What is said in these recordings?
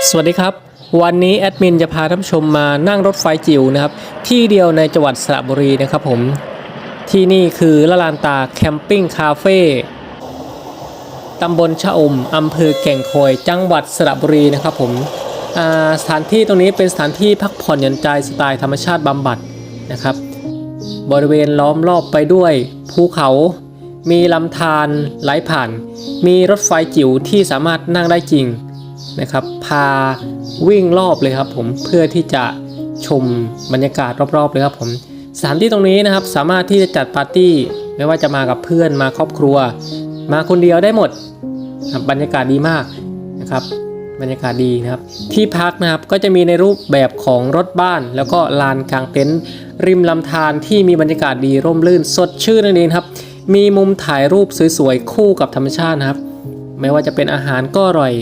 สวัสดีครับ วันนี้แอดมินจะพาท่านผู้ชมมานั่งรถไฟจิ๋วนะครับ ที่เดียวในจังหวัดสระบุรีนะครับผมที่นี่คือละลานตาแคมปิ้งคาเฟ่ตำบลชะอมอำเภอแก่งคอย จังหวัดสระบุรีนะครับผมสถานที่ตรงนี้เป็นสถานที่พักผ่อนหย่อนใจสไตล์ธรรมชาติบำบัดนะครับ บริเวณล้อมรอบไปด้วยภูเขา มีลำธารไหลผ่าน มีรถไฟจิ๋วที่สามารถนั่งได้จริง นะครับ พาวิ่งรอบเลยครับผมเพื่อที่จะชมบรรยากาศรอบๆเลยครับผมสถานที่ตรงนี้นะครับสามารถที่จะจัดปาร์ตี้ไม่ว่าจะมากับเพื่อนมาครอบครัว มาคนเดียวได้หมดบบรรยากาศดีมากนะครับบรรยากาศดีนะครับ ที่พักนะครับก็จะมีในรูปแบบของรถบ้าน แล้วก็ลานกลางเต็นท์ริมลำธารที่มีบรรยากาศดีร่มรื่นสดชื่นนั่นเองครับ มีมุมถ่ายรูปสวยๆคู่กับธรรมชาตินะครับ ไม่ว่าจะเป็นอาหารก็อร่อย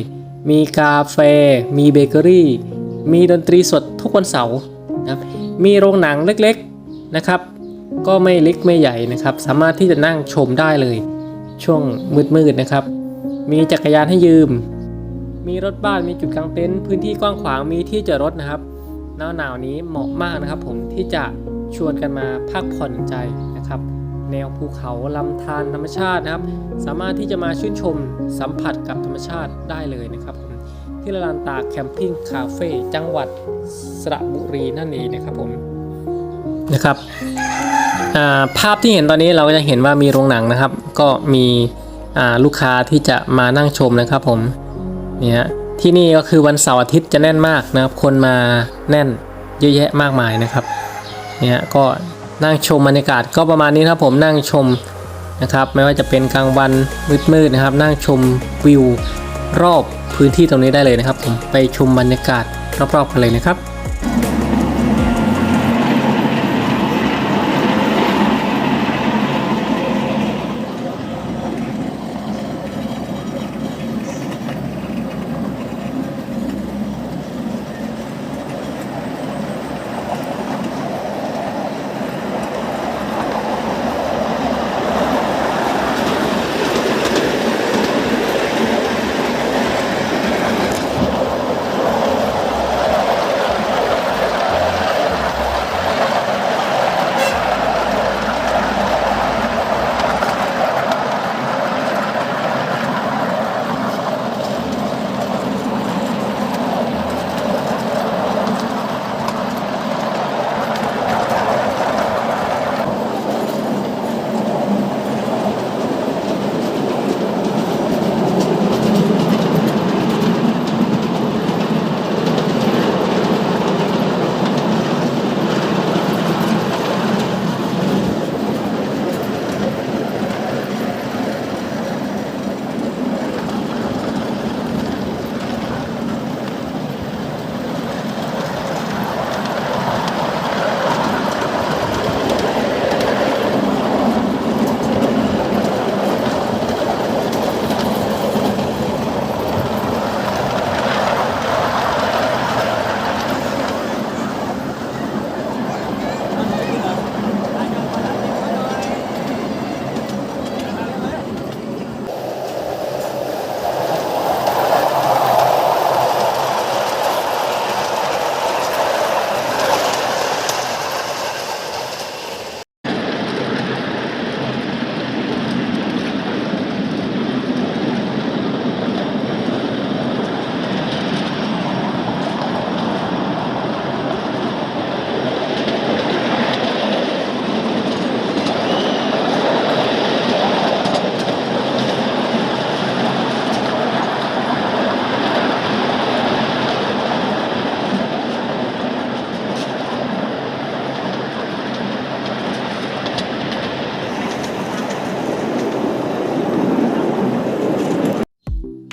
มีกาแฟ มีเบเกอรี่ มีดนตรีสดทุกวันเสาร์นะครับมีโรงหนังเล็กๆนะครับ ก็ไม่เล็กไม่ใหญ่นะครับ สามารถที่จะนั่งชมได้เลย ช่วงมืดๆนะครับ มีจักรยานให้ยืม มีรถบ้านมีจุดกางเต็นท์พื้นที่กว้างขวางมีที่จอดรถนะครับหนาวหนาวนี้เหมาะมากนะครับ ผมที่จะชวนกันมาพักผ่อนใจนะครับ แนวภูเขาลำธารธรรมชาตินะครับ สามารถที่จะมาชื่นชมสัมผัสกับธรรมชาติได้เลยนะครับผมที่ละลานตาแคมปิ้งคาเฟ่จังหวัดสระบุรีนั่นเองนะครับผมนะครับาภาพที่เห็นตอนนี้เราก็จะเห็นว่ามีโรงหนังนะครับ ก็มีลูกค้าที่จะมานั่งชมนะครับผมเนี่ยที่นี่ก็คือวันเสาร์อาทิตย์จะแน่นมากนะครับ คนมาแน่นเยอะแยะมากมายนะครับเนี่ยก็ นั่งชมบรรยากาศก็ประมาณนี้ครับผมนั่งชมนะครับ ไม่ว่าจะเป็นกลางวันมืดๆนะครับ นั่งชมวิวรอบพื้นที่ตรงนี้ได้เลยนะครับ ผมไปชมบรรยากาศรอบๆกันเลยนะครับ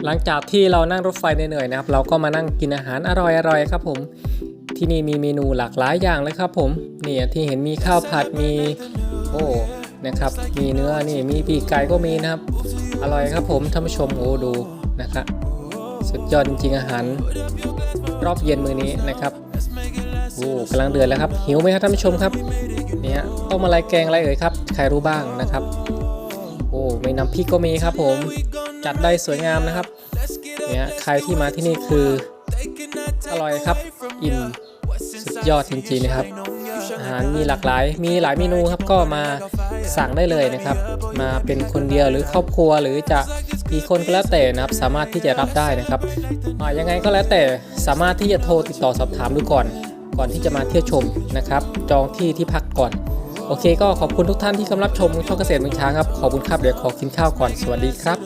หลังจากที่เรานั่งรถไฟเหนื่อยๆนะครับ เราก็มานั่งกินอาหารอร่อยๆครับผมที่นี่มีเมนูหลากหลายอย่างเลยครับผมเนี่ยที่เห็นมีข้าวผัดมีโอ้นะครับ มีเนื้อนี่มีปีกไก่ก็มีนะครับ อร่อยครับผมท่านผู้ชมโอ้ดูนะครับสุดยอดจริงอาหาร รอบเย็นมื้อนี้นะครับโอ้กำลังเดือดแล้วครับ หิวไหมครับท่านผู้ชมครับเนี่ยต้มอะไรแกงอะไรเอ่ยครับ ใครรู้บ้างนะครับ โอ้ไม่น้ำพริกก็มีครับผม จัดได้สวยงามนะครับเนี่ยใครที่มาที่นี่คืออร่อยครับอิ่มสุดยอดจริงๆนะครับ อาหารมีหลากหลาย มีหลายเมนูครับก็มาสั่งได้เลยนะครับ มาเป็นคนเดียวหรือครอบครัวหรือจะกี่คนก็แล้วแต่นะครับ สามารถที่จะรับได้นะครับอ่ายังไงก็แล้วแต่สามารถที่จะโทรติดต่อสอบถามดูก่อน ก่อนที่จะมาเที่ยวชมนะครับ จองที่ที่พักก่อน โอเค ก็ขอบคุณทุกท่านที่กำลังรับชมช่องเกษตรเมืองช้างครับขอบคุณครับเดี๋ยวขอกินข้าวก่อนสวัสดีครับ